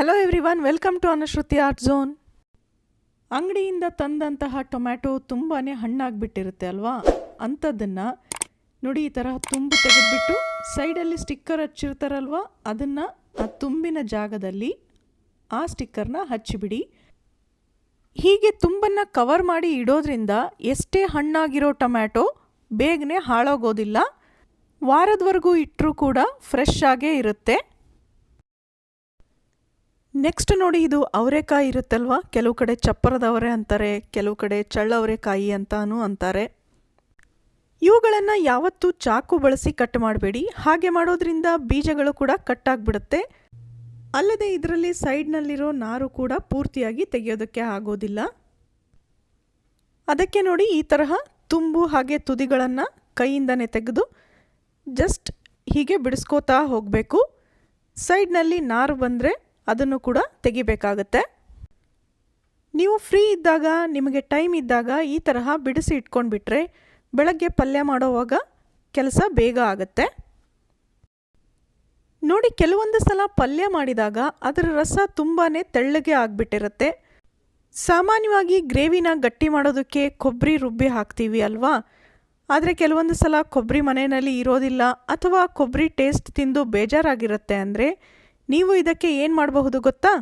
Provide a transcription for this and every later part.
Hello everyone welcome to Anushruti art zone ಅಂಗಡಿಯಿಂದ ತಂದಂತಹ tomato ತುಂಬಾ ಹಣ್ಣಾಗಿಬಿಟ್ಟಿರುತ್ತೆ ಅಲ್ವಾ? ಅಂಥದ್ದನ್ನು ನೋಡಿ ಈ ಥರ ತುಂಬಿ ತೆಗೆದುಬಿಟ್ಟು ಸೈಡಲ್ಲಿ ಸ್ಟಿಕ್ಕರ್ ಹಚ್ಚಿರ್ತಾರಲ್ವ? ಅದನ್ನು ಆ ತುಂಬಿನ ಜಾಗದಲ್ಲಿ ಆ ಸ್ಟಿಕ್ಕರ್ನ ಹಚ್ಚಿಬಿಡಿ. ಹೀಗೆ ತುಂಬನ್ನು ಕವರ್ ಮಾಡಿ ಇಡೋದ್ರಿಂದ ಎಷ್ಟೇ ಹಣ್ಣಾಗಿರೋ ಟೊಮ್ಯಾಟೊ ಬೇಗನೆ ಹಾಳಾಗೋದಿಲ್ಲ. ವಾರದವರೆಗೂ ಇಟ್ಟರೂ ಕೂಡ ಫ್ರೆಶ್ ಆಗೇ ಇರುತ್ತೆ. ನೆಕ್ಸ್ಟ್ ನೋಡಿ ಇದು ಅವರೆಕಾಯಿ ಇರುತ್ತಲ್ವ? ಕೆಲವು ಕಡೆ ಚಪ್ಪರದವರೆ ಅಂತಾರೆ, ಕೆಲವು ಕಡೆ ಚಳ್ಳವರೆಕಾಯಿ ಅಂತಾನೂ ಅಂತಾರೆ. ಇವುಗಳನ್ನು ಯಾವತ್ತೂ ಚಾಕು ಬಳಸಿ ಕಟ್ ಮಾಡಬೇಡಿ. ಹಾಗೆ ಮಾಡೋದ್ರಿಂದ ಬೀಜಗಳು ಕೂಡ ಕಟ್ಟಾಗ್ಬಿಡುತ್ತೆ ಅಲ್ಲದೆ ಇದರಲ್ಲಿ ಸೈಡ್ನಲ್ಲಿರೋ ನಾರು ಕೂಡ ಪೂರ್ತಿಯಾಗಿ ತೆಗೆಯೋದಕ್ಕೆ ಆಗೋದಿಲ್ಲ. ಅದಕ್ಕೆ ನೋಡಿ ಈ ತರಹ ತುಂಬು ಹಾಗೆ ತುದಿಗಳನ್ನು ಕೈಯಿಂದನೇ ತೆಗೆದು ಜಸ್ಟ್ ಹೀಗೆ ಬಿಡಿಸ್ಕೋತಾ ಹೋಗಬೇಕು. ಸೈಡ್ನಲ್ಲಿ ನಾರು ಬಂದರೆ ಅದನ್ನು ಕೂಡ ತೆಗಿಬೇಕಾಗತ್ತೆ. ನೀವು ಫ್ರೀ ಇದ್ದಾಗ, ನಿಮಗೆ ಟೈಮ್ ಇದ್ದಾಗ ಈ ತರಹ ಬಿಡಿಸಿ ಇಟ್ಕೊಂಡ್ಬಿಟ್ರೆ ಬೆಳಗ್ಗೆ ಪಲ್ಯ ಮಾಡೋವಾಗ ಕೆಲಸ ಬೇಗ ಆಗುತ್ತೆ. ನೋಡಿ, ಕೆಲವೊಂದು ಸಲ ಪಲ್ಯ ಮಾಡಿದಾಗ ಅದರ ರಸ ತುಂಬಾ ತೆಳ್ಳಗೆ ಆಗಿಬಿಟ್ಟಿರುತ್ತೆ. ಸಾಮಾನ್ಯವಾಗಿ ಗ್ರೇವಿನ ಗಟ್ಟಿ ಮಾಡೋದಕ್ಕೆ ಕೊಬ್ಬರಿ ರುಬ್ಬಿ ಹಾಕ್ತೀವಿ ಅಲ್ವಾ? ಆದರೆ ಕೆಲವೊಂದು ಸಲ ಕೊಬ್ಬರಿ ಮನೆಯಲ್ಲಿ ಇರೋದಿಲ್ಲ ಅಥವಾ ಕೊಬ್ಬರಿ ಟೇಸ್ಟ್ ತಿಂದು ಬೇಜಾರಾಗಿರುತ್ತೆ ಅಂದರೆ ನೀವು ಇದಕ್ಕೆ ಏನು ಮಾಡಬಹುದು ಗೊತ್ತಾ?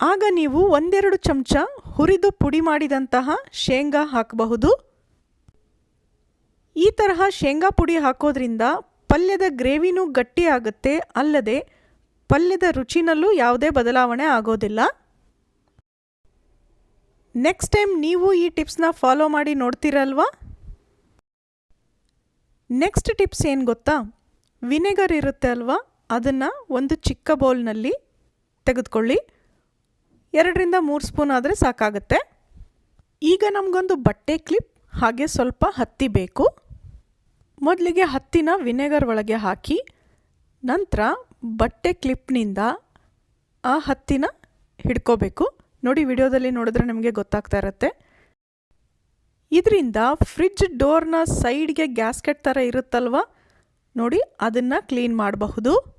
ಆಗ ನೀವು ಒಂದೆರಡು ಚಮಚ ಹುರಿದು ಪುಡಿ ಮಾಡಿದಂತಹ ಶೇಂಗಾ ಹಾಕಬಹುದು. ಈ ತರಹ ಶೇಂಗಾ ಪುಡಿ ಹಾಕೋದ್ರಿಂದ ಪಲ್ಯದ ಗ್ರೇವಿನೂ ಗಟ್ಟಿಯಾಗುತ್ತೆ ಅಲ್ಲದೆ ಪಲ್ಯದ ರುಚಿನಲ್ಲೂ ಯಾವುದೇ ಬದಲಾವಣೆ ಆಗೋದಿಲ್ಲ. ನೆಕ್ಸ್ಟ್ ಟೈಮ್ ನೀವು ಈ ಟಿಪ್ಸ್ನ ಫಾಲೋ ಮಾಡಿ ನೋಡ್ತೀರಲ್ವಾ? ನೆಕ್ಸ್ಟ್ ಟಿಪ್ಸ್ ಏನು ಗೊತ್ತಾ? ವಿನೆಗರ್ ಇರುತ್ತೆ ಅಲ್ವಾ? ಅದನ್ನು ಒಂದು ಚಿಕ್ಕ ಬೌಲ್ನಲ್ಲಿ ತೆಗೆದುಕೊಳ್ಳಿ. ಎರಡರಿಂದ ಮೂರು ಸ್ಪೂನ್ ಆದರೆ ಸಾಕಾಗುತ್ತೆ. ಈಗ ನಮಗೊಂದು ಬಟ್ಟೆ ಕ್ಲಿಪ್, ಹಾಗೆ ಸ್ವಲ್ಪ ಹತ್ತಿ ಬೇಕು. ಮೊದಲಿಗೆ ಹತ್ತಿನ ವಿನೆಗರ್ ಒಳಗೆ ಹಾಕಿ, ನಂತರ ಬಟ್ಟೆ ಕ್ಲಿಪ್ನಿಂದ ಆ ಹತ್ತಿನ ಹಿಡ್ಕೋಬೇಕು. ನೋಡಿ ವಿಡಿಯೋದಲ್ಲಿ ನೋಡಿದ್ರೆ ನಿಮಗೆ ಗೊತ್ತಾಗ್ತಾ ಇರುತ್ತೆ. ಇದರಿಂದ ಫ್ರಿಡ್ಜ್ ಡೋರ್ನ ಸೈಡ್ಗೆ ಗ್ಯಾಸ್ಕೆಟ್ ಥರ ಇರುತ್ತಲ್ವ? ನೋಡಿ, ಅದನ್ನು ಕ್ಲೀನ್ ಮಾಡಬಹುದು.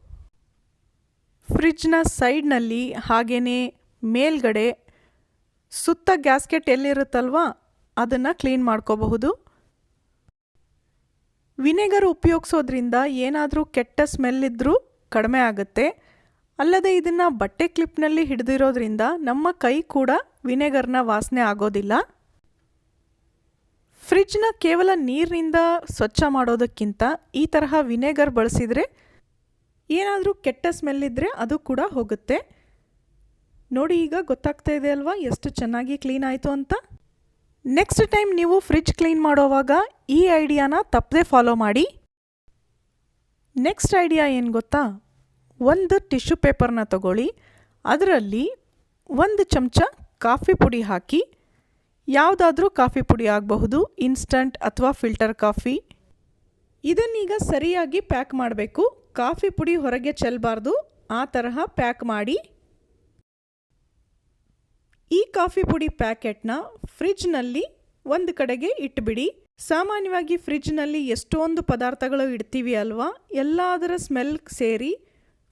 ಫ್ರಿಡ್ಜ್ನ ಸೈಡ್ನಲ್ಲಿ ಹಾಗೆಯೇ ಮೇಲ್ಗಡೆ ಸುತ್ತ ಗ್ಯಾಸ್ಕೆಟ್ ಎಲ್ಲಿರುತ್ತಲ್ವ ಅದನ್ನು ಕ್ಲೀನ್ ಮಾಡ್ಕೋಬಹುದು. ವಿನೆಗರ್ ಉಪಯೋಗಿಸೋದ್ರಿಂದ ಏನಾದರೂ ಕೆಟ್ಟ ಸ್ಮೆಲ್ ಇದ್ದರೂ ಕಡಿಮೆ ಆಗುತ್ತೆ. ಅಲ್ಲದೆ ಇದನ್ನು ಬಟ್ಟೆ ಕ್ಲಿಪ್ನಲ್ಲಿ ಹಿಡಿದಿರೋದ್ರಿಂದ ನಮ್ಮ ಕೈ ಕೂಡ ವಿನೆಗರ್ನ ವಾಸನೆ ಆಗೋದಿಲ್ಲ. ಫ್ರಿಜ್ನ ಕೇವಲ ನೀರಿನಿಂದ ಸ್ವಚ್ಛ ಮಾಡೋದಕ್ಕಿಂತ ಈ ತರಹ ವಿನೆಗರ್ ಬಳಸಿದರೆ ಏನಾದರೂ ಕೆಟ್ಟ ಸ್ಮೆಲ್ ಇದ್ದರೆ ಅದು ಕೂಡ ಹೋಗುತ್ತೆ. ನೋಡಿ ಈಗ ಗೊತ್ತಾಗ್ತಾ ಇದೆ ಅಲ್ವಾ ಎಷ್ಟು ಚೆನ್ನಾಗಿ ಕ್ಲೀನ್ ಆಯಿತು ಅಂತ? ನೆಕ್ಸ್ಟ್ ಟೈಮ್ ನೀವು ಫ್ರಿಜ್ ಕ್ಲೀನ್ ಮಾಡೋವಾಗ ಈ ಐಡಿಯಾನ ತಪ್ಪದೇ ಫಾಲೋ ಮಾಡಿ. ನೆಕ್ಸ್ಟ್ ಐಡಿಯಾ ಏನು ಗೊತ್ತಾ? ಒಂದು ಟಿಶ್ಯೂ ಪೇಪರ್ನ ತಗೊಳ್ಳಿ. ಅದರಲ್ಲಿ ಒಂದು ಚಮಚ ಕಾಫಿ ಪುಡಿ ಹಾಕಿ. ಯಾವುದಾದ್ರೂ ಕಾಫಿ ಪುಡಿ ಆಗಬಹುದು ಇನ್ಸ್ಟಂಟ್ ಅಥವಾ ಫಿಲ್ಟರ್ ಕಾಫಿ. ಇದನ್ನೀಗ ಸರಿಯಾಗಿ ಪ್ಯಾಕ್ ಮಾಡಬೇಕು. ಕಾಫಿ ಪುಡಿ ಹೊರಗೆ ಚೆಲ್ಲಬಾರ್ದು ಆ ತರಹ ಪ್ಯಾಕ್ ಮಾಡಿ. ಈ ಕಾಫಿ ಪುಡಿ ಪ್ಯಾಕೆಟ್ನ ಫ್ರಿಜ್ನಲ್ಲಿ ಒಂದು ಕಡೆಗೆ ಇಟ್ಬಿಡಿ. ಸಾಮಾನ್ಯವಾಗಿ ಫ್ರಿಜ್ನಲ್ಲಿ ಎಷ್ಟೊಂದು ಪದಾರ್ಥಗಳು ಇಡ್ತೀವಿ ಅಲ್ವಾ? ಎಲ್ಲದರ ಸ್ಮೆಲ್ ಸೇರಿ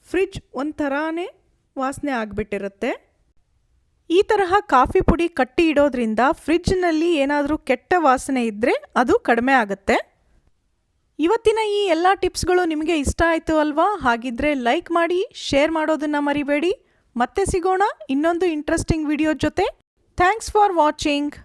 ಫ್ರಿಜ್ ಒಂಥರಾನೇ ವಾಸನೆ ಆಗಿಬಿಟ್ಟಿರುತ್ತೆ. ಈ ತರಹ ಕಾಫಿ ಪುಡಿ ಕಟ್ಟಿ ಇಡೋದ್ರಿಂದ ಫ್ರಿಜ್ನಲ್ಲಿ ಏನಾದರೂ ಕೆಟ್ಟ ವಾಸನೆ ಇದ್ದರೆ ಅದು ಕಡಿಮೆ ಆಗುತ್ತೆ. ಇವತ್ತಿನ ಈ ಎಲ್ಲ ಟಿಪ್ಸ್ಗಳು ನಿಮಗೆ ಇಷ್ಟ ಆಯಿತು ಅಲ್ವಾ? ಹಾಗಿದ್ರೆ ಲೈಕ್ ಮಾಡಿ ಶೇರ್ ಮಾಡೋದನ್ನು ಮರಿಬೇಡಿ. ಮತ್ತೆ ಸಿಗೋಣ ಇನ್ನೊಂದು ಇಂಟ್ರೆಸ್ಟಿಂಗ್ ವಿಡಿಯೋ ಜೊತೆ. Thanks for watching